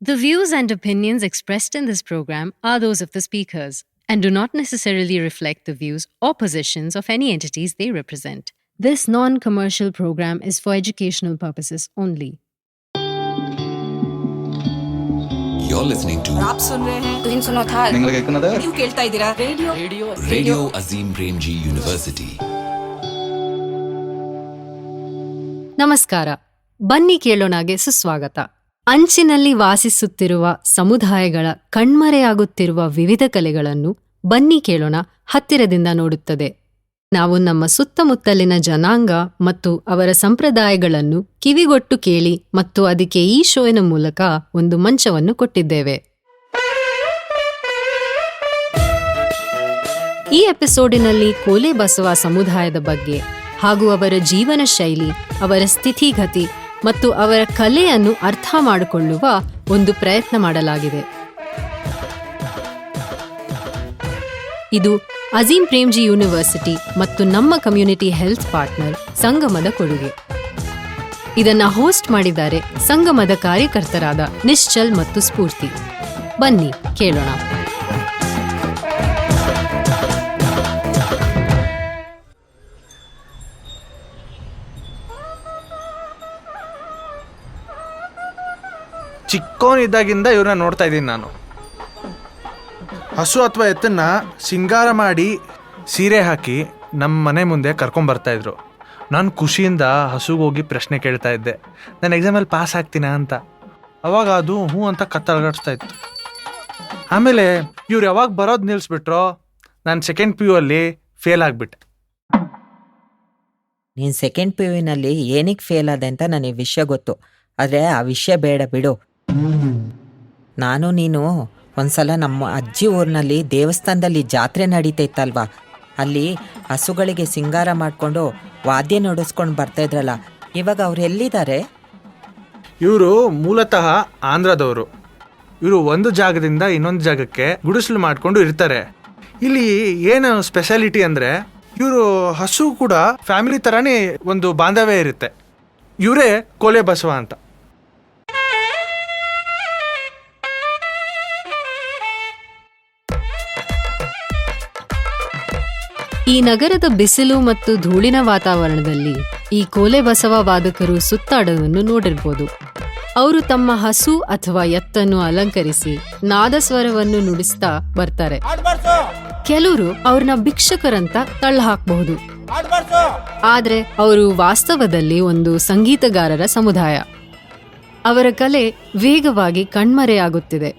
The views and opinions expressed in this program are those of the speakers and do not necessarily reflect the views or positions of any entities they represent. This non commercial program is for educational purposes only. You're listening to आप सुन रहे हैं तो इन सुनो था നിങ്ങൾ കേൾക്കുന്നത് ನೀವು ಕೇಳ್ತಾ ಇದ್ದೀರಾ radio radio Radio Azim Premji University. ನಮಸ್ಕಾರ ಬನ್ನಿ ಕೇಳೋಣಗೆ ಸುಸ್ವಾಗತ ಅಂಚಿನಲ್ಲಿ ವಾಸಿಸುತ್ತಿರುವ ಸಮುದಾಯಗಳ ಕಣ್ಮರೆಯಾಗುತ್ತಿರುವ ವಿವಿಧ ಕಲೆಗಳನ್ನು ಬನ್ನಿ ಕೇಳೋಣ ಹತ್ತಿರದಿಂದ ನೋಡುತ್ತದೆ. ನಾವು ನಮ್ಮ ಸುತ್ತಮುತ್ತಲಿನ ಜನಾಂಗ ಮತ್ತು ಅವರ ಸಂಪ್ರದಾಯಗಳನ್ನು ಕಿವಿಗೊಟ್ಟು ಕೇಳಿ ಮತ್ತು ಅದಕ್ಕೆ ಈ ಶೋವಿನ ಮೂಲಕ ಒಂದು ಮಂಚವನ್ನು ಕೊಟ್ಟಿದ್ದೇವೆ. ಈ ಎಪಿಸೋಡಿನಲ್ಲಿ ಕೋಲೆ ಬಸವ ಸಮುದಾಯದ ಬಗ್ಗೆ ಹಾಗೂ ಅವರ ಜೀವನ ಶೈಲಿ, ಅವರ ಸ್ಥಿತಿಗತಿ ಮತ್ತು ಅವರ ಕಲೆಯನ್ನು ಅರ್ಥ ಮಾಡಿಕೊಳ್ಳುವ ಒಂದು ಪ್ರಯತ್ನ ಮಾಡಲಾಗಿದೆ. ಇದು ಅಜೀಂ ಪ್ರೇಮ್ಜಿ ಯೂನಿವರ್ಸಿಟಿ ಮತ್ತು ನಮ್ಮ ಕಮ್ಯುನಿಟಿ ಹೆಲ್ತ್ ಪಾರ್ಟ್ನರ್ ಸಂಗಮದ ಕೊಡುಗೆ. ಇದನ್ನ ಹೋಸ್ಟ್ ಮಾಡಿದ್ದಾರೆ ಸಂಗಮದ ಕಾರ್ಯಕರ್ತರಾದ ನಿಶ್ಚಲ್ ಮತ್ತು ಸ್ಫೂರ್ತಿ. ಬನ್ನಿ ಕೇಳೋಣ. ಚಿಕ್ಕೋನಿದ್ದಾಗಿಂದ ಇವ್ರನ್ನ ನೋಡ್ತಾ ಇದ್ದೀನಿ ನಾನು. ಹಸು ಅಥವಾ ಎತ್ತನ್ನ ಸಿಂಗಾರ ಮಾಡಿ ಸೀರೆ ಹಾಕಿ ನಮ್ಮ ಮನೆ ಮುಂದೆ ಕರ್ಕೊಂಬರ್ತಾ ಇದ್ರು. ನಾನು ಖುಷಿಯಿಂದ ಹಸುಗೆ ಹೋಗಿ ಪ್ರಶ್ನೆ ಕೇಳ್ತಾ ಇದ್ದೆ. ನಾನು ಎಕ್ಸಾಮಲ್ಲಿ ಪಾಸ್ ಆಗ್ತೀನ ಅಂತ? ಅವಾಗ ಅದು ಹ್ಞೂ ಅಂತ ಕತ್ತಲಗಾಡಿಸ್ತಾ ಇತ್ತು. ಆಮೇಲೆ ಇವ್ರು ಯಾವಾಗ ಬರೋದು ನಿಲ್ಲಿಸ್ಬಿಟ್ರೋ ನಾನು ಸೆಕೆಂಡ್ ಪಿ ಯು ಅಲ್ಲಿ ಫೇಲ್ ಆಗಿಬಿಟ್ಟೆ. ನೀನು ಸೆಕೆಂಡ್ ಪಿ ಯುನಲ್ಲಿ ಏನಕ್ಕೆ ಫೇಲ್ ಆದೆ ಅಂತ ನನಗೆ ವಿಷಯ ಗೊತ್ತು. ಆದರೆ ಆ ವಿಷಯ ಬೇಡ ಬಿಡು. ನಾನು, ನೀನು, ಒಂದ್ಸಲ ನಮ್ಮ ಅಜ್ಜಿ ಊರಿನಲ್ಲಿ ದೇವಸ್ಥಾನದಲ್ಲಿ ಜಾತ್ರೆ ನಡೀತೈತಲ್ವಾ? ಅಲ್ಲಿ ಹಸುಗಳಿಗೆ ಸಿಂಗಾರ ಮಾಡಿಕೊಂಡು ವಾದ್ಯ ನುಡಿಸ್ಕೊಂಡು ಬರ್ತಾ ಇದ್ರಲ್ಲ, ಇವಾಗ ಅವ್ರು ಎಲ್ಲಿದ್ದಾರೆ? ಇವರು ಮೂಲತಃ ಆಂಧ್ರದವರು. ಇವರು ಒಂದು ಜಾಗದಿಂದ ಇನ್ನೊಂದು ಜಾಗಕ್ಕೆ ಗುಡಿಸಲು ಮಾಡಿಕೊಂಡು ಇರ್ತಾರೆ. ಇಲ್ಲಿ ಏನು ಸ್ಪೆಷಾಲಿಟಿ ಅಂದರೆ, ಇವರು ಹಸು ಕೂಡ ಫ್ಯಾಮಿಲಿ ಥರನೇ ಒಂದು ಬಾಂಧವ್ಯ ಇರುತ್ತೆ. ಇವರೇ ಕೋಲೆ ಬಸವ ಅಂತ. ಈ ನಗರದ ಬಿಸಿಲು ಮತ್ತು ಧೂಳಿನ ವಾತಾವರಣದಲ್ಲಿ ಈ ಕೋಲೆ ಬಸವ ವಾದಕರು ಸುತ್ತಾಡೋದನ್ನು ನೋಡಿರ್ಬೋದು. ಅವರು ತಮ್ಮ ಹಸು ಅಥವಾ ಎತ್ತನ್ನು ಅಲಂಕರಿಸಿ ನಾದಸ್ವರವನ್ನು ನುಡಿಸ್ತಾ ಬರ್ತಾರೆ. ಕೆಲವರು ಅವ್ರನ್ನ ಭಿಕ್ಷಕರಂತ ತಳ್ಳ ಹಾಕಬಹುದು. ಆದ್ರೆ ಅವರು ವಾಸ್ತವದಲ್ಲಿ ಒಂದು ಸಂಗೀತಗಾರರ ಸಮುದಾಯ. ಅವರ ಕಲೆ ವೇಗವಾಗಿ ಕಣ್ಮರೆಯಾಗುತ್ತಿದೆ.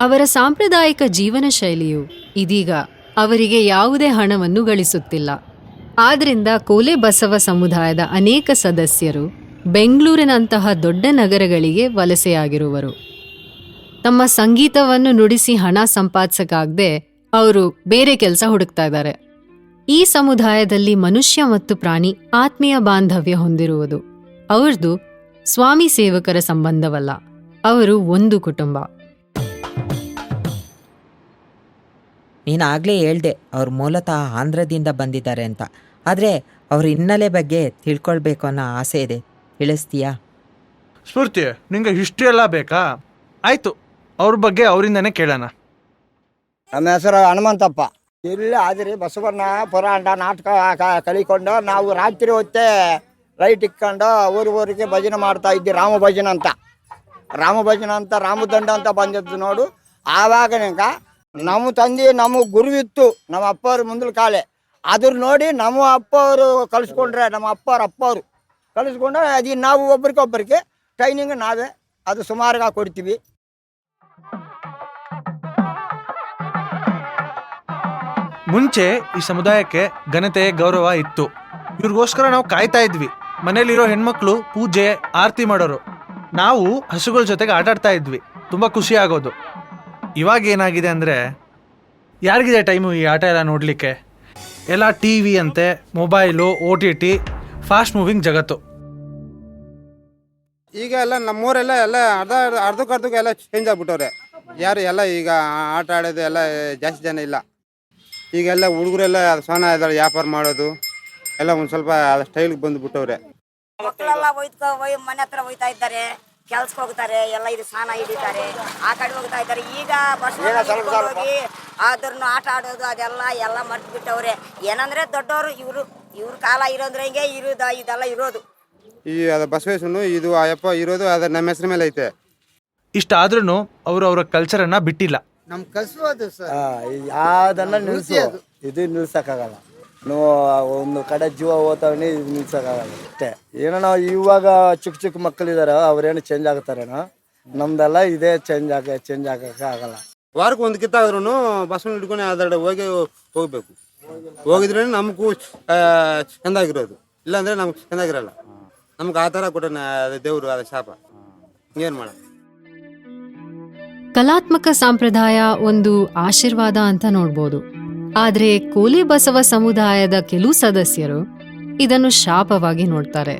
ಅವರ ಸಾಂಪ್ರದಾಯಿಕ ಜೀವನ ಶೈಲಿಯು ಇದೀಗ ಅವರಿಗೆ ಯಾವುದೇ ಹಣವನ್ನು ಗಳಿಸುತ್ತಿಲ್ಲ. ಆದ್ದರಿಂದ ಕೋಲೆ ಬಸವ ಸಮುದಾಯದ ಅನೇಕ ಸದಸ್ಯರು ಬೆಂಗಳೂರಿನಂತಹ ದೊಡ್ಡ ನಗರಗಳಿಗೆ ವಲಸೆಯಾಗಿರುವರು. ತಮ್ಮ ಸಂಗೀತವನ್ನು ನುಡಿಸಿ ಹಣ ಸಂಪಾದಿಸಕ್ಕಾಗದೆ ಅವರು ಬೇರೆ ಕೆಲಸ ಹುಡುಕ್ತಾ ಇದ್ದಾರೆ. ಈ ಸಮುದಾಯದಲ್ಲಿ ಮನುಷ್ಯ ಮತ್ತು ಪ್ರಾಣಿ ಆತ್ಮೀಯ ಬಾಂಧವ್ಯ ಹೊಂದಿರುವುದು. ಅವ್ರದ್ದು ಸ್ವಾಮಿ ಸೇವಕರ ಸಂಬಂಧವಲ್ಲ, ಅವರು ಒಂದು ಕುಟುಂಬ. ನೀನು ಆಗಲೇ ಹೇಳ್ದೆ ಅವ್ರು ಮೂಲತಃ ಆಂಧ್ರದಿಂದ ಬಂದಿದ್ದಾರೆ ಅಂತ. ಆದರೆ ಅವ್ರ ಹಿನ್ನೆಲೆ ಬಗ್ಗೆ ತಿಳ್ಕೊಳ್ಬೇಕು ಅನ್ನೋ ಆಸೆ ಇದೆ. ತಿಳಿಸ್ತೀಯಾ? ಸ್ಫೂರ್ತಿ ನಿಂಗೆ ಹಿಸ್ಟ್ರಿ ಎಲ್ಲ ಬೇಕಾ? ಆಯಿತು ಅವ್ರ ಬಗ್ಗೆ ಅವರಿಂದನೇ ಕೇಳೋಣ. ನಮ್ಮ ಹೆಸರು ಹನುಮಂತಪ್ಪ. ಇಲ್ಲಿ ಆದ್ರಿ ಬಸವಣ್ಣ ಪುರಾಣ ನಾಟಕ ಕ- ಕಲಿಕೊಂಡು ನಾವು ರಾತ್ರಿ ಹೊತ್ತೇ ಲೈಟ್ ಇಕ್ಕೊಂಡು ಊರು ಊರಿಗೆ ಭಜನೆ ಮಾಡ್ತಾ ಇದ್ವಿ ರಾಮ ಭಜನೆ ಅಂತ. ರಾಮ ಭಜನೆ ಅಂತ ರಾಮದಂಡ ಅಂತ ಬಂದಿದ್ದು ನೋಡು. ಆವಾಗ ನಿಂಕ ನಮ್ಮ ತಂದೆ ನಮ್ಮ ಗುರುವಿತ್ತು, ನಮ್ಮ ಅಪ್ಪವ್ರ ಮುಂದಿನ ಕಾಲೆ. ಅದ್ರ ನೋಡಿ ನಮ್ಮ ಅಪ್ಪ ಅವರು ಕಲಿಸ್ಕೊಂಡ್ರೆ ನಮ್ಮ ಅಪ್ಪವ್ರ ಅಪ್ಪವರು ಕಲಿಸ್ಕೊಂಡ್ರೆ ಅದಿ ನಾವು ಒಬ್ರಿಗೊಬ್ಬರಿಗೆ ಟ್ರೈನಿಂಗ್ ನಾವೇ ಅದು ಸುಮಾರಾಗಿ ಕೊಡ್ತೀವಿ. ಮುಂಚೆ ಈ ಸಮುದಾಯಕ್ಕೆ ಘನತೆ ಗೌರವ ಇತ್ತು. ಇವ್ರಿಗೋಸ್ಕರ ನಾವು ಕಾಯ್ತಾ ಇದ್ವಿ. ಮನೇಲಿರೋ ಹೆಣ್ಮಕ್ಳು ಪೂಜೆ, ಆರತಿ ಮಾಡೋರು. ನಾವು ಹಸುಗಳ ಜೊತೆಗೆ ಆಟಾಡ್ತಾ ಇದ್ವಿ. ತುಂಬಾ ಖುಷಿ ಆಗೋದು. ಇವಾಗ ಏನಾಗಿದೆ ಅಂದರೆ ಯಾರಿಗಿದೆ ಟೈಮು ಈ ಆಟ ಎಲ್ಲ ನೋಡಲಿಕ್ಕೆ? ಎಲ್ಲ ಟಿ ವಿ ಅಂತೆ mobile O T T fast moving ಜಗತ್ತು. ಈಗ ಎಲ್ಲ ನಮ್ಮೂರೆಲ್ಲ ಎಲ್ಲ ಅರ್ಧ ಅರ್ಧಕ್ಕರ್ಧಕ್ಕೆ ಎಲ್ಲ ಚೇಂಜ್ ಆಗ್ಬಿಟ್ಟವ್ರೆ. ಯಾರು ಎಲ್ಲ ಈಗ ಆಟ ಆಡೋದು ಎಲ್ಲ ಜಾಸ್ತಿ ಜನ ಇಲ್ಲ. ಈಗೆಲ್ಲ ಹುಡುಗರೆಲ್ಲ ಸಣ್ಣ ಇದ್ದಾರೆ ವ್ಯಾಪಾರ ಮಾಡೋದು. ಎಲ್ಲ ಒಂದು ಸ್ವಲ್ಪ ಸ್ಟೈಲ್ಗೆ ಬಂದುಬಿಟ್ಟವ್ರೆ. ಮಕ್ಕಳೆಲ್ಲ ಒಯ್ದು ಮನೆ ಹತ್ರ ಒಯ್ತಾ ಇದ್ದಾರೆ. ಕೆಲ್ಸಕ್ಕೆ ಹೋಗ್ತಾರೆ ಎಲ್ಲ ಇದು ಸ್ನಾನ ಹಿಡಿತಾರೆ ಆ ಕಡೆ ಹೋಗ್ತಾ ಇದ್ದಾರೆ. ಈಗ ಬಸ್ ಈಗ ಸ್ವಲ್ಪ ಸ್ವಲ್ಪ. ಹೋಗಿ ಅದ್ರನ್ನ ಆಟ ಆಡೋದು ಅದೆಲ್ಲ ಎಲ್ಲ ಮರ್ತು ಬಿಟ್ಟವ್ರೆ ಏನಂದ್ರೆ ದೊಡ್ಡವರು ಇವರು ಇವ್ರ ಕಾಲ ಇರೋದ್ರೆ ಹಿಂಗೆ ಇರೋದ ಇದೆಲ್ಲ ಇರೋದು. ಈ ಅದ ಬಸವೇಶ್ವರನು ಇದು ಅಯ್ಯಪ್ಪ ಇರೋದು ಅದ ನಮ್ಮ ಹೆಸರು ಮೇಲೆ ಐತೆ. ಇಷ್ಟ ಇಷ್ಟಾದ್ರೂ ಅವರು ಅವರ ಅನ್ನ ಬಿಟ್ಟಿಲ್ಲ. ನಮ್ ಕಸು ಸರ್. ಯಾವ್ದನ್ನ ನಿಲ್ಸಿ. ಇದು ನಿಲ್ಸಕ್ಕಾಗಲ್ಲ. ನಾವು ಒಂದು ಕಡೆ ಜೀವ ಹೋಗ್ತಾವನಿ ನಿಲ್ಸೋಕ್ಕಾಗಲ್ಲ ಅಷ್ಟೇ. ಏನೋ ನಾವು ಇವಾಗ ಚಿಕ್ಕ ಚಿಕ್ಕ ಮಕ್ಕಳಿದಾರೆ ಅವ್ರೇನು ಚೇಂಜ್ ಆಗ್ತಾರೇನೋ? ನಮ್ದೆಲ್ಲ ಇದೇ ಚೇಂಜ್ ಆಗ ಚೇಂಜ್ ಆಗಕ್ಕೆ ಆಗಲ್ಲ. ವಾರಕ್ಕೆ ಒಂದು ಕಿತ್ತಾದ್ರೂ ಬಸ್ಸನ್ನು ಹಿಡ್ಕೊಂಡು ಅದರ ಹೋಗಿ ಹೋಗ್ಬೇಕು. ಹೋಗಿದ್ರೆ ನಮಗೂ ಚೆಂದಾಗಿರೋದು. ಇಲ್ಲಾಂದ್ರೆ ನಮ್ಗೆ ಚೆಂದಾಗಿರಲ್ಲ. ನಮ್ಗೆ ಆ ಥರ ಕೊಟ್ಟ ದೇವರು ಅದ ಶಾಪ. ಏನು ಮಾಡೋದು? ಕಲಾತ್ಮಕ ಸಂಪ್ರದಾಯ ಒಂದು ಆಶೀರ್ವಾದ ಅಂತ ನೋಡ್ಬೋದು. ಆದ್ರೆ ಕೋಲಿ ಬಸವ ಸಮುದಾಯದ ಕೆಲವು ಸದಸ್ಯರು ಇದನ್ನು ಶಾಪವಾಗಿ ನೋಡ್ತಾರೆ.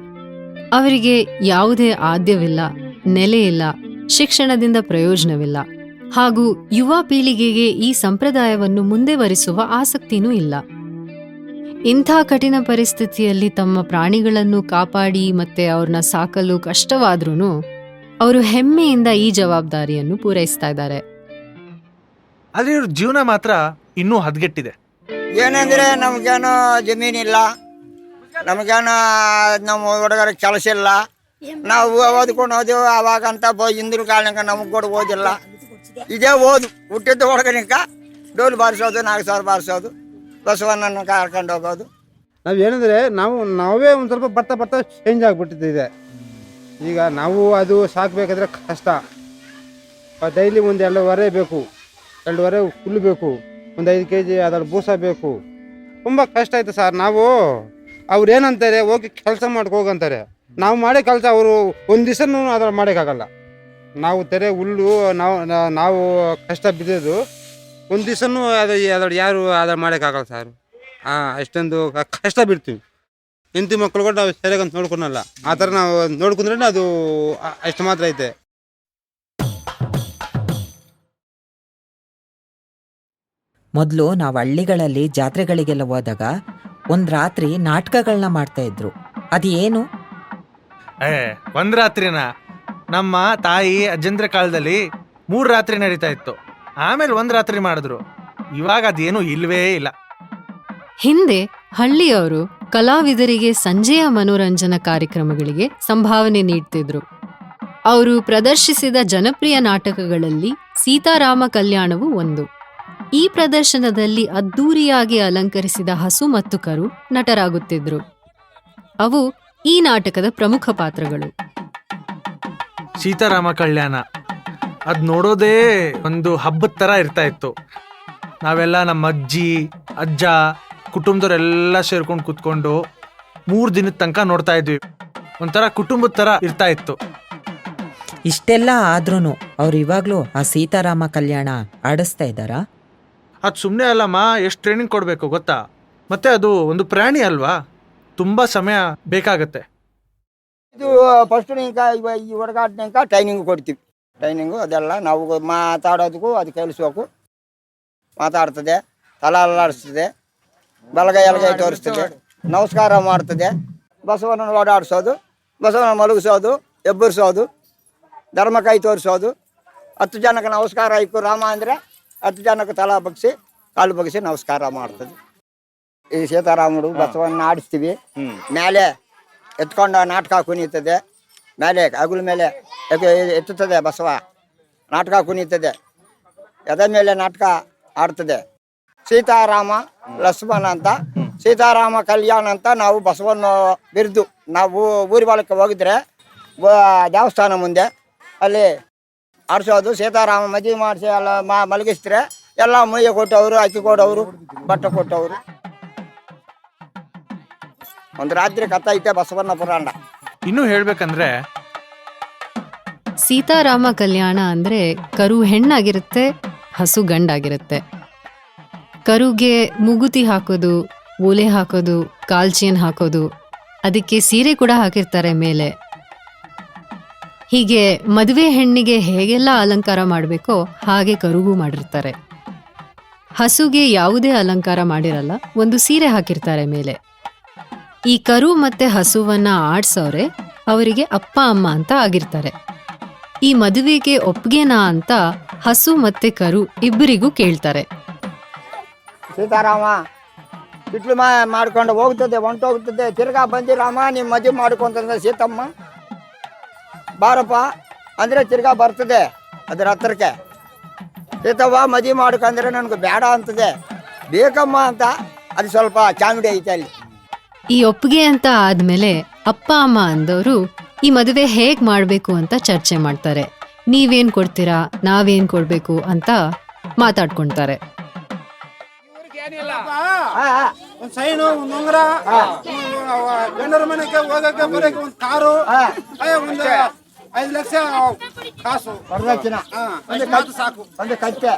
ಅವರಿಗೆ ಯಾವುದೇ ಆದ್ಯವಿಲ್ಲ ನೆಲೆಯಿಲ್ಲ ಶಿಕ್ಷಣದಿಂದ ಪ್ರಯೋಜನವಿಲ್ಲ ಹಾಗೂ ಯುವ ಪೀಳಿಗೆಗೆ ಈ ಸಂಪ್ರದಾಯವನ್ನು ಮುಂದುವರಿಸುವ ಆಸಕ್ತಿನೂ ಇಲ್ಲ. ಇಂಥ ಕಠಿಣ ಪರಿಸ್ಥಿತಿಯಲ್ಲಿ ತಮ್ಮ ಪ್ರಾಣಿಗಳನ್ನು ಕಾಪಾಡಿ ಮತ್ತೆ ಅವ್ರನ್ನ ಸಾಕಲು ಕಷ್ಟವಾದ್ರೂ ಅವರು ಹೆಮ್ಮೆಯಿಂದ ಈ ಜವಾಬ್ದಾರಿಯನ್ನು ಪೂರೈಸ್ತಾ ಇದ್ದಾರೆ. ಆದರೆ ಇವ್ರ ಜೀವನ ಮಾತ್ರ ಇನ್ನೂ ಹದಗೆಟ್ಟಿದೆ. ಏನಂದ್ರೆ ನಮ್ಗೇನು ಜಮೀನಿಲ್ಲ ನಮಗೇನು ನಮ್ಮ ಹುಡುಗರ ಕೆಲಸ ಇಲ್ಲ. ನಾವು ಓದ್ಕೊಂಡು ಹೋದೆವು ಅವಾಗಂತ ಬ ಹಿಂದಿನ ಕಾಲಕ್ಕೆ ನಮಗೆ ಕೂಡ ಓದಿಲ್ಲ. ಇದೇ ಓದು ಹುಟ್ಟಿದ್ದು ಹುಡುಗನಿಕ ಡೋಲು ಬಾರಿಸೋದು ನಾಲ್ಕು ಸಾವಿರ ಬಾರಿಸೋದು ಬಸವಣ್ಣನ ಕರ್ಕೊಂಡು ಹೋಗೋದು. ನಾವು ಏನಂದ್ರೆ ನಾವು ನಾವೇ ಒಂದು ಸ್ವಲ್ಪ ಬರ್ತಾ ಬರ್ತಾ ಚೇಂಜ್ ಆಗಿಬಿಟ್ಟಿದೆ. ಈಗ ನಾವು ಅದು ಸಾಕಬೇಕಾದ್ರೆ ಕಷ್ಟ. ಡೈಲಿ ಒಂದು ಎರಡೂವರೆ ಬೇಕು ಎರಡೂವರೆ ಹುಲ್ಲು ಬೇಕು ಒಂದು ಐದು ಕೆ ಜಿ ಅದರಲ್ಲಿ ಬೂಸ ಬೇಕು. ತುಂಬ ಕಷ್ಟ ಆಯಿತು ಸರ್. ನಾವು ಅವ್ರು ಏನಂತಾರೆ ಹೋಗಿ ಕೆಲಸ ಮಾಡ್ಕೋಗಂತಾರೆ ನಾವು ಮಾಡೋ ಕೆಲಸ, ಅವರು ಒಂದು ದಿವಸನೂ ಅದ್ರಲ್ಲಿ ಮಾಡೋಕ್ಕಾಗಲ್ಲ. ನಾವು ತೆರೆ, ಹುಲ್ಲು, ನಾವು ನಾವು ಕಷ್ಟ ಬಿದ್ದಿದ್ದು ಒಂದು ದಿವಸನೂ ಅದು ಅದ್ರಲ್ಲಿ ಯಾರು ಅದ್ರ ಮಾಡೋಕ್ಕಾಗಲ್ಲ ಸರ್. ಹಾಂ ಅಷ್ಟೊಂದು ಕಷ್ಟ ಬಿಡ್ತೀವಿ. ಹೆಂಡತಿ ಮಕ್ಕಳು ಕೂಡ ನಾವು ಅಂತ ನೋಡ್ಕೊಳಲ್ಲ ಆ ಥರ ನಾವು ನೋಡ್ಕೊಂಡ್ರೆ ಅದು ಅಷ್ಟು ಮಾತ್ರ ಐತೆ. ಮೊದಲು ನಾವು ಹಳ್ಳಿಗಳಲ್ಲಿ ಜಾತ್ರೆಗಳಿಗೆಲ್ಲ ಹೋದಾಗ ಒಂದು ರಾತ್ರಿ ನಾಟಕಗಳನ್ನ ಮಾಡ್ತಾ ಇದ್ರು. ಅದು ಏನು ಏ ಒಂದ್ ರಾತ್ರಿನ. ನಮ್ಮ ತಾಯಿ ಅಜ್ಜಂದ್ರ ಕಾಲದಲ್ಲಿ ಮೂರ್ ರಾತ್ರಿ ನಡೀತಾ ಇತ್ತು. ಆಮೇಲೆ ಒಂದ್ ರಾತ್ರಿ ಮಾಡಿದ್ರು. ಇವಾಗ ಅದೇನು ಇಲ್ವೇ ಇಲ್ಲ. ಹಿಂದೆ ಹಳ್ಳಿಯವರು ಕಲಾವಿದರಿಗೆ ಸಂಜೆಯ ಮನೋರಂಜನಾ ಕಾರ್ಯಕ್ರಮಗಳಿಗೆ ಸಂಭಾವನೆ ನೀಡ್ತಿದ್ರು. ಅವರು ಪ್ರದರ್ಶಿಸಿದ ಜನಪ್ರಿಯ ನಾಟಕಗಳಲ್ಲಿ ಸೀತಾರಾಮ ಕಲ್ಯಾಣವು ಒಂದು. ಈ ಪ್ರದರ್ಶನದಲ್ಲಿ ಅದ್ದೂರಿಯಾಗಿ ಅಲಂಕರಿಸಿದ ಹಸು ಮತ್ತು ಕರು ನಟರಾಗುತ್ತಿದ್ರು ಅವು ಈ ನಾಟಕದ ಪ್ರಮುಖ ಪಾತ್ರಗಳು. ಸೀತಾರಾಮ ಕಲ್ಯಾಣ. ಅದ್ ನೋಡೋದೇ ಒಂದು ಹಬ್ಬದ ತರ ಇರ್ತಾ ಇತ್ತು. ನಾವೆಲ್ಲ ನಮ್ಮ ಅಜ್ಜಿ ಅಜ್ಜ ಕುಟುಂಬದವರೆಲ್ಲ ಸೇರ್ಕೊಂಡು ಕುತ್ಕೊಂಡು ಮೂರು ದಿನದ ತನಕ ನೋಡ್ತಾ ಇದ್ವಿ. ಒಂಥರ ಕುಟುಂಬದ ತರ ಇರ್ತಾ ಇತ್ತು. ಇಷ್ಟೆಲ್ಲ ಆದ್ರೂ ಅವ್ರು ಇವಾಗ್ಲೂ ಆ ಸೀತಾರಾಮ ಕಲ್ಯಾಣ ಆಡಿಸ್ತಾ ಇದ್ದಾರಾ? ಅದು ಸುಮ್ಮನೆ ಅಲ್ಲಮ್ಮ, ಎಷ್ಟು ಟ್ರೈನಿಂಗ್ ಕೊಡಬೇಕು ಗೊತ್ತಾ? ಮತ್ತೆ ಅದು ಒಂದು ಪ್ರಾಣಿ ಅಲ್ವಾ? ತುಂಬ ಸಮಯ ಬೇಕಾಗತ್ತೆ. ಇದು ಫಸ್ಟ್ ಈ ಹುಡುಗಾಟ ಟ್ರೈನಿಂಗ್ ಕೊಡ್ತೀವಿ. ಟ್ರೈನಿಂಗು ಅದೆಲ್ಲ ನಾವು ಮಾತಾಡೋದಕ್ಕೂ ಅದು ಕೇಳಿಸ್ಬೇಕು. ಮಾತಾಡ್ತದೆ, ತಲ ಅಲ್ಲಾಡಿಸ್ತದೆ, ಬಲಗೈ ಎಲಗೈ ತೋರಿಸ್ತದೆ, ನಮಸ್ಕಾರ ಮಾಡ್ತದೆ. ಬಸವನ ಓಡಾಡಿಸೋದು ಬಸವನ ಮಲಗಿಸೋದು, ಎಬ್ಬರಿಸೋದು ಧರ್ಮ ಕೈ ತೋರಿಸೋದು. ಹತ್ತು ಜನಕ್ಕೆ ನಮಸ್ಕಾರ ಇಕ್ಕು ರಾಮ ಅಂದರೆ ಹತ್ತು ಜನಕ್ಕೆ ತಲ ಬಗ್ಸಿ ಕಾಲು ಬಗ್ಸಿ ನಮಸ್ಕಾರ ಮಾಡ್ತದೆ. ಈ ಸೀತಾರಾಮರು ಬಸವನ್ನ ಆಡಿಸ್ತೀವಿ. ಮೇಲೆ ಎತ್ಕೊಂಡು ನಾಟಕ ಕುಣಿತದೆ. ಮೇಲೆ ಅಗುಲ ಮೇಲೆ ಎತ್ತು- ಎತ್ತುತ್ತದೆ ಬಸವ. ನಾಟಕ ಕುಣಿತದೆ. ಎದ ಮೇಲೆ ನಾಟಕ ಆಡ್ತದೆ. ಸೀತಾರಾಮ ಲಕ್ಷ್ಮಣ ಅಂತ. ಸೀತಾರಾಮ ಕಲ್ಯಾಣ ಅಂತ ನಾವು ಬಸವನ್ನು ಬಿರಿದು ನಾವು ಊರಿ ಬಾಳಕ್ಕೆ ಹೋಗಿದ್ರೆ ದೇವಸ್ಥಾನ ಮುಂದೆ ಅಲ್ಲಿ ಆಡಿಸೋದು ಸೀತಾರಾಮ ಮದುವೆ ಮಾಡಿಸಿ ಎಲ್ಲ ಮ ಮಲಗಿಸಿದ್ರೆ ಎಲ್ಲ ಮುಯ್ಯ ಕೊಟ್ಟವರು ಅಕ್ಕಿ ಕೊಟ್ಟವರು ಬಟ್ಟೆ ಕೊಟ್ಟವರು. ಒಂದು ರಾತ್ರಿ ಕತ್ತೈತೆ ಬಸವಣ್ಣ ಪುರಾಣ. ಇನ್ನು ಹೇಳ್ಬೇಕಂದ್ರೆ ಸೀತಾರಾಮ ಕಲ್ಯಾಣ ಅಂದ್ರೆ ಕರು ಹೆಣ್ಣಾಗಿರುತ್ತೆ ಹಸು ಗಂಡಾಗಿರುತ್ತೆ. ಕರುಗೆ ಮುಗುತಿ ಹಾಕೋದು ಓಲೆ ಹಾಕೋದು ಕಾಲ್ಚೇನ್ ಹಾಕೋದು ಅದಕ್ಕೆ ಸೀರೆ ಕೂಡ ಹಾಕಿರ್ತಾರೆ ಮೇಲೆ. ಹೀಗೆ ಮದುವೆ ಹೆಣ್ಣಿಗೆ ಹೇಗೆಲ್ಲ ಅಲಂಕಾರ ಮಾಡಬೇಕೋ ಹಾಗೆ ಕರುಗೂ ಮಾಡಿರ್ತಾರೆ. ಹಸುಗೆ ಯಾವುದೇ ಅಲಂಕಾರ ಮಾಡಿರಲ್ಲ, ಒಂದು ಸೀರೆ ಹಾಕಿರ್ತಾರೆ ಮೇಲೆ. ಈ ಕರು ಮತ್ತೆ ಹಸುವನ್ನ ಆಡ್ಸೋರೆ ಅವರಿಗೆ ಅಪ್ಪ, ಅಮ್ಮ ಅಂತ ಆಗಿರ್ತಾರೆ. ಈ ಮದುವೆಗೆ ಒಪ್ಗೆನಾ ಅಂತ ಹಸು ಮತ್ತೆ ಕರು ಇಬ್ಬರಿಗೂ ಕೇಳ್ತಾರೆ. ಸೀತಾರಾಮ ಇಟ್ಲು ಮಾಡ್ಕೊಂಡು ಹೋಗ್ತದೆ, ಹೊಂಟೋಗ್ತದೆ, ತಿರ್ಗಾ ಬಂದಿರಾಮ ನಿಮ್ಮ ಮದುವೆ ಮಾಡ್ಕೊಂತಂದ್ರೆ ಸೀತಮ್ಮ. ಬಾರಪ್ಪ. ಅಂದರೆ ತಿರ್ಗಾ ಬರ್ತದೆ ಅದರ ಹತ್ರಕ್ಕೆ. ಸೀತವ್ವ ಮದಿ ಮಾಡ್ಕಂದ್ರೆ ನನಗೆ ಬೇಡ ಅಂತದೆ. ಬೇಕಮ್ಮ ಅಂತ ಅದು ಸ್ವಲ್ಪ ಚಾಮಿಡಿ ಐತೆ ಅಲ್ಲಿ. ಈ ಒಪ್ಪಿಗೆ ಅಂತ ಆದ್ಮೇಲೆ ಅಪ್ಪ ಅಮ್ಮ ಅಂದವರು ಈ ಮದುವೆ ಹೇಗ್ ಮಾಡ್ಬೇಕು ಅಂತ ಚರ್ಚೆ ಮಾಡ್ತಾರೆ. ನೀವೇನ್ ಕೊಡ್ತೀರಾ ನಾವೇನ್ ಕೊಡ್ಬೇಕು ಅಂತ ಮಾತಾಡ್ಕೊಂತಾರೆ. ಹಾ, ಹಾ. ಒಂದ್ ಸೈನು ಒಂದ್ ಉಂಗ್ರ ಗಂಡರ ಮನೆಗೆ ಹೋಗಕ್ಕೆ ಬರಕ್ಕೆ ಒಂದ್ ಕಾರು. ಅಯ್ಯ, ಒಂದ್ ಐದು ಲಕ್ಷ ಕಾಸು. ವರದಕ್ಷಿಣ ಒಂದು ಕತ್ತು ಸಾಕು. ಒಂದು ಕತ್ತೆ.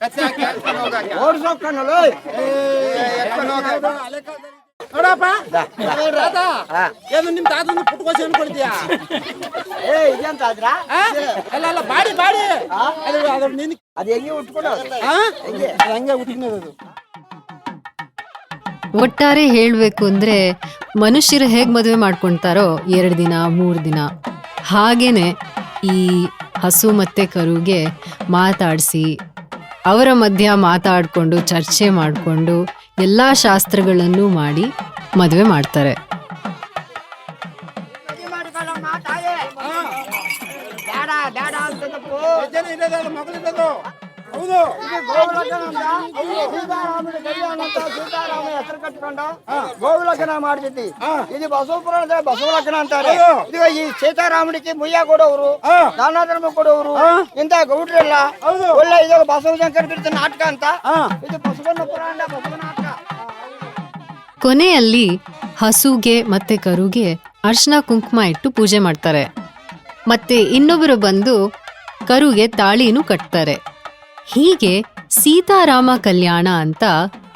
ಕತ್ತೆ ಹಾಕಿ ಎತ್ಕೊಂಡ್ ಹೋಗಕ್ಕೆ. ಓಡಿಸೋಕಣ್ಣಲ್ಲ ಏ, ಎತ್ಕೊಂಡ್ ಹೋಗಕ್ಕೆ. ನೋಡಪ್ಪ. ತಾತ, ಏನು ನಿಮ್ ತಾತನ ಪುಟ್ಕೋಸಿ ಅನ್ಕೊಳ್ತೀಯ ಏ ಇದೆಂತ ಆದ್ರ? ಆ? ಅಲ್ಲ ಅಲ್ಲ ಬಾಡಿ ಬಾಡಿ. ಅದು ಅದು ನಿನ್ ಅದು ಹೆಂಗೆ ಉಟ್ಕೊಳೋದು ಆ? ಅದು ಹಂಗೆ ಉಟ್ಕಿನದು ಒಟ್ಟಾರೆ ಹೇಳ್ಬೇಕು ಅಂದ್ರೆ ಮನುಷ್ಯರು ಹೇಗ್ ಮದುವೆ ಮಾಡ್ಕೊಂತಾರೋ ಎರಡು ದಿನ ಮೂರು ದಿನ. ಹಾಗೇನೆ ಈ ಹಸು ಮತ್ತೆ ಕರುಗೆ ಮಾತಾಡಿಸಿ ಅವರ ಮಧ್ಯ ಮಾತಾಡಿಕೊಂಡು ಚರ್ಚೆ ಮಾಡಿಕೊಂಡು ಎಲ್ಲ ಶಾಸ್ತ್ರಗಳನ್ನು ಮಾಡಿ ಮದುವೆ ಮಾಡ್ತಾರೆ. ಬೇಡ ಬೇಡ ಹೌದು. ಸೀತಾರಾಮನ ಕಲ್ಯಾಣ ಅಂತ ಸೀತಾರಾಮ ಹೆಸರು ಕಟ್ಕೊಂಡು ಗೋವಿಲಗ್ನ ಮಾಡ್ತಿದ್ದಿ. ಇದು ಬಸವಪುರಾಣದ ಬಸವಲಗ್ನ ಅಂತಾರೆ. ಇದು ಈ ಸೀತಾರಾಮನಿಗೆ ಮುಯ್ಯ ಕೊಡೋರು ದಾನ ಧರ್ಮ ಕೊಡೋರು ಇಂತ ಗೌಡ್ರೆಲ್ಲ ಒಳ್ಳೆ ಇದು ಬಸವಶಂಕರ ಬಿಡ್ತ ನಾಟಕ ಅಂತ. ಇದು ಬಸವನ ಪುರಾಣ ಬಸವ ನಾಟಕ. ಕೊನೆಯಲ್ಲಿ ಹಸುಗೆ ಮತ್ತೆ ಕರುಗೆ ಅರ್ಶನ ಕುಂಕುಮ ಇಟ್ಟು ಪೂಜೆ ಮಾಡ್ತಾರೆ. ಮತ್ತೆ ಇನ್ನೊಬ್ಬರು ಬಂದು ಕರುಗೆ ತಾಳಿನೂ ಕಟ್ತಾರೆ. ಹೀಗೆ ಸೀತಾರಾಮ ಕಲ್ಯಾಣ ಅಂತ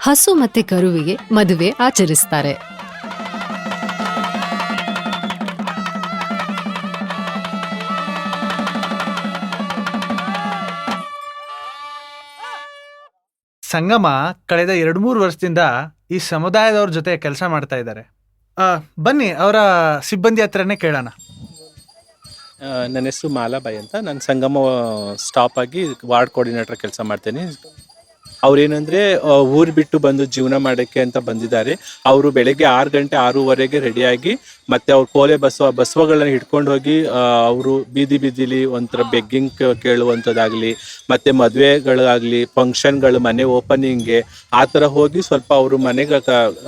ಹಸು ಮತ್ತೆ ಕರುವಿಗೆ ಮದುವೆ ಆಚರಿಸ್ತಾರೆ. ಸಂಗಮ ಕಳೆದ ಎರಡು ಮೂರು ವರ್ಷದಿಂದ ಈ ಸಮುದಾಯದವ್ರ ಜೊತೆ ಕೆಲಸ ಮಾಡ್ತಾ ಇದ್ದಾರೆ. ಬನ್ನಿ, ಅವರ ಸಿಬ್ಬಂದಿ ಹತ್ರನೇ ಕೇಳೋಣ. ನನ್ನ ಹೆಸರು ಮಾಲಾಬಾಯಿ ಅಂತ. ನಾನು ಸಂಗಮ ಸ್ಟಾಪ್ ಆಗಿ ವಾರ್ಡ್ ಕೋಆರ್ಡಿನೇಟರ್ ಕೆಲಸ ಮಾಡ್ತೇನೆ. ಅವ್ರೇನಂದ್ರೆ ಊರು ಬಿಟ್ಟು ಬಂದು ಜೀವನ ಮಾಡೋಕ್ಕೆ ಅಂತ ಬಂದಿದ್ದಾರೆ. ಅವರು ಬೆಳಗ್ಗೆ ಆರು ಗಂಟೆ ಆರೂವರೆಗೆ ರೆಡಿಯಾಗಿ ಮತ್ತೆ ಅವ್ರು ಕೋಲೆ ಬಸವ, ಬಸವಗಳನ್ನ ಹಿಡ್ಕೊಂಡು ಹೋಗಿ ಅವರು ಬೀದಿ ಬೀದಿಲಿ ಒಂಥರ ಬೆಗ್ಗಿಂಗ್ ಕೇಳುವಂಥದ್ದಾಗಲಿ, ಮತ್ತೆ ಮದುವೆಗಳಾಗಲಿ ಫಂಕ್ಷನ್ಗಳು ಮನೆ ಓಪನಿಂಗ್ಗೆ ಆ ಥರ ಹೋಗಿ ಸ್ವಲ್ಪ ಅವರು ಮನೆಗೆ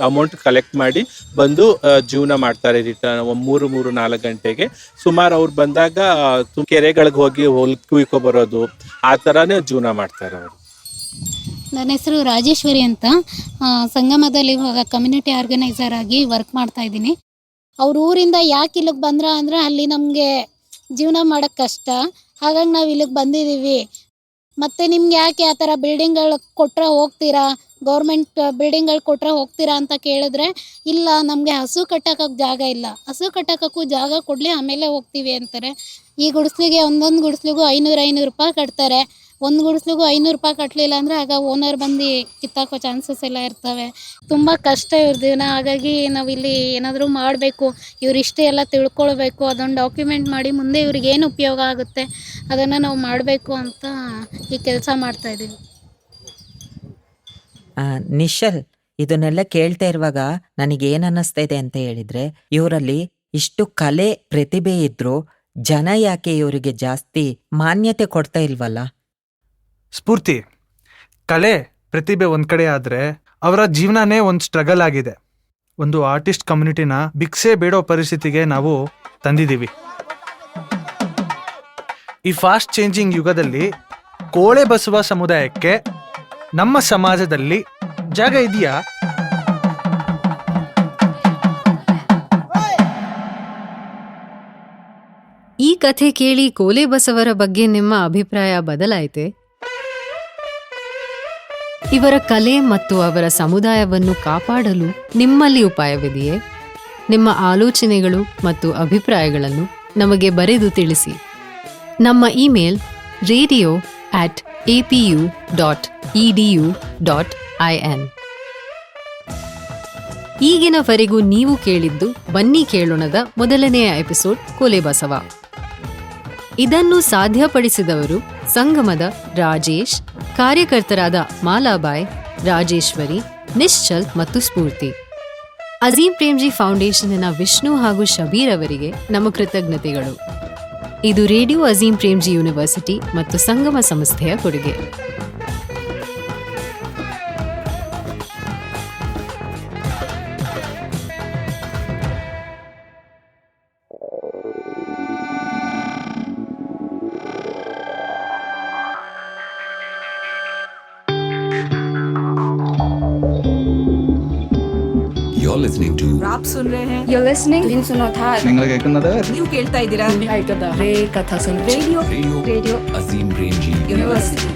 ಅಮೌಂಟ್ ಕಲೆಕ್ಟ್ ಮಾಡಿ ಬಂದು ಜೀವನ ಮಾಡ್ತಾರೆ ರಿಟರ್ನ್ ಮೂರು ಮೂರು, ನಾಲ್ಕು ಗಂಟೆಗೆ. ಸುಮಾರು ಅವ್ರು ಬಂದಾಗ ಕೆರೆಗಳಿಗೆ ಹೋಗಿ ಹೊಲ್ ಬರೋದು, ಆ ಥರನೇ ಜೀವನ ಮಾಡ್ತಾರೆ ಅವರು. ನನ್ನ ಹೆಸರು ರಾಜೇಶ್ವರಿ ಅಂತ ಸಂಗಮದಲ್ಲಿ ಇವಾಗ ಕಮ್ಯುನಿಟಿ ಆರ್ಗನೈಸರ್ ಆಗಿ ವರ್ಕ್ ಮಾಡ್ತಾ ಇದ್ದೀನಿ. ಅವ್ರ ಊರಿಂದ ಯಾಕೆ ಇಲ್ಲಿಗೆ ಬಂದ್ರ ಅಂದ್ರೆ ಅಲ್ಲಿ ನಮಗೆ ಜೀವನ ಮಾಡೋಕ್ಕೆ ಕಷ್ಟ. ಹಾಗಾಗಿ ನಾವು ಇಲ್ಲಿಗೆ ಬಂದಿದ್ದೀವಿ ಮತ್ತು ನಿಮ್ಗೆ ಯಾಕೆ ಆ ಥರ ಬಿಲ್ಡಿಂಗ್ಗಳು ಕೊಟ್ಟರೆ ಹೋಗ್ತೀರಾ? ಗೌರ್ಮೆಂಟ್ ಬಿಲ್ಡಿಂಗ್ಗಳು ಕೊಟ್ಟರೆ ಹೋಗ್ತೀರಾ ಅಂತ ಕೇಳಿದ್ರೆ, ಇಲ್ಲ, ನಮಗೆ ಹಸು ಕಟ್ಟಕ್ಕ ಜಾಗ ಇಲ್ಲ. ಹಸು ಕಟ್ಟಕ್ಕೂ ಜಾಗ ಕೊಡಲಿ, ಆಮೇಲೆ ಹೋಗ್ತೀವಿ ಅಂತಾರೆ. ಈ ಗುಡಿಸ್ಲಿಗೆ ಒಂದೊಂದು ಗುಡಿಸ್ಲಿಗೂ ಐನೂರು ಐನೂರು ರೂಪಾಯಿ ಕಟ್ತಾರೆ. ಒಂದು ಗುಡಿಸ್ಲಿಗೂ ಐನೂರು ರೂಪಾಯಿ ಕಟ್ಟಲಿಲ್ಲ ಅಂದರೆ ಆಗ ಓನರ್ ಬಂದು ಕಿತ್ತಾಕೋ ಚಾನ್ಸಸ್ ಎಲ್ಲ ಇರ್ತವೆ. ತುಂಬ ಕಷ್ಟ ಇವ್ರ ಜೀವನ. ಹಾಗಾಗಿ ನಾವು ಇಲ್ಲಿ ಏನಾದರೂ ಮಾಡಬೇಕು. ಇವ್ರು ಇಷ್ಟೇ ಎಲ್ಲ ತಿಳ್ಕೊಳ್ಬೇಕು. ಅದೊಂದು ಡಾಕ್ಯುಮೆಂಟ್ ಮಾಡಿ ಮುಂದೆ ಇವ್ರಿಗೆ ಏನು ಉಪಯೋಗ ಆಗುತ್ತೆ ಅದನ್ನು ನಾವು ಮಾಡಬೇಕು ಅಂತ ಈ ಕೆಲಸ ಮಾಡ್ತಾಯಿದ್ದೀವಿ ಆ, ನಿಶಲ್ ಇದನ್ನೆಲ್ಲ ಕೇಳ್ತಾ ಇರುವಾಗ ನನಗೆ ಏನ್ ಅನ್ನಿಸ್ತಾ ಇದೆ ಅಂತ ಹೇಳಿದ್ರೆ ಇವರಲ್ಲಿ ಇಷ್ಟು ಕಲೆ ಪ್ರತಿಭೆ ಇದ್ರು ಜನ ಯಾಕೆ ಇವರಿಗೆ ಜಾಸ್ತಿ ಮಾನ್ಯತೆ ಕೊಡ್ತಾ ಇಲ್ವಲ್ಲ? ಸ್ಫೂರ್ತಿ. ಕಲೆ ಪ್ರತಿಭೆ ಒಂದ್ ಕಡೆ ಆದ್ರೆ ಅವರ ಜೀವನನೇ ಒಂದು ಸ್ಟ್ರಗಲ್ ಆಗಿದೆ. ಒಂದು ಆರ್ಟಿಸ್ಟ್ ಕಮ್ಯುನಿಟಿನ ಭಿಕ್ಷೆ ಬೇಡೋ ಪರಿಸ್ಥಿತಿಗೆ ನಾವು ತಂದಿದ್ದೀವಿ ಈ ಫಾಸ್ಟ್ ಚೇಂಜಿಂಗ್ ಯುಗದಲ್ಲಿ ಕೋಳೆ ಬಸವ ಸಮುದಾಯಕ್ಕೆ ನಮ್ಮ ಸಮಾಜದಲ್ಲಿ ಜಾಗ ಇದೆಯಾ? ಕಥೆ ಕೇಳಿ ಕೋಲೆ ಬಸವರ ಬಗ್ಗೆ ನಿಮ್ಮ ಅಭಿಪ್ರಾಯ ಬದಲಾಯಿತೆ? ಇವರ ಕಲೆ ಮತ್ತು ಅವರ ಸಮುದಾಯವನ್ನು ಕಾಪಾಡಲು ನಿಮ್ಮಲ್ಲಿ ಉಪಾಯವಿದೆಯೇ? ನಿಮ್ಮ ಆಲೋಚನೆಗಳು ಮತ್ತು ಅಭಿಪ್ರಾಯಗಳನ್ನು ನಮಗೆ ಬರೆದು ತಿಳಿಸಿ. ನಮ್ಮ email radio at A P U dot E D U dot I N. ಈಗಿನವರೆಗೂ ನೀವು ಕೇಳಿದ್ದು ಬನ್ನಿ ಕೇಳೋಣದ ಮೊದಲನೆಯ ಎಪಿಸೋಡ್ ಕೋಲೆ ಬಸವ. ಇದನ್ನು ಸಾಧ್ಯಪಡಿಸಿದವರು ಸಂಗಮದ ರಾಜೇಶ್, ಕಾರ್ಯಕರ್ತರಾದ ಮಾಲಾಬಾಯ್, ರಾಜೇಶ್ವರಿ, ನಿಶ್ಚಲ್ ಮತ್ತು ಸ್ಫೂರ್ತಿ. ಅಜೀಂ ಪ್ರೇಮ್ಜಿ ಫೌಂಡೇಶನ್ನ ವಿಷ್ಣು ಹಾಗೂ ಶಬೀರ್ ಅವರಿಗೆ ನಮ್ಮ ಕೃತಜ್ಞತೆಗಳು. ಇದು ರೇಡಿಯೋ ಅಜೀಂ ಪ್ರೇಮ್ಜಿ ಯೂನಿವರ್ಸಿಟಿ ಮತ್ತು ಸಂಗಮ ಸಂಸ್ಥೆಯ ಕೊಡುಗೆ. You're listening to आप सुन रहे हैं यू लिसनिंग तुम सुनो था നിങ്ങൾ കേൾക്കുന്നത് ನೀವು ಕೇಳ್ತಾ ಇದ್ದೀರಾ radio Radio radio Azim Premji university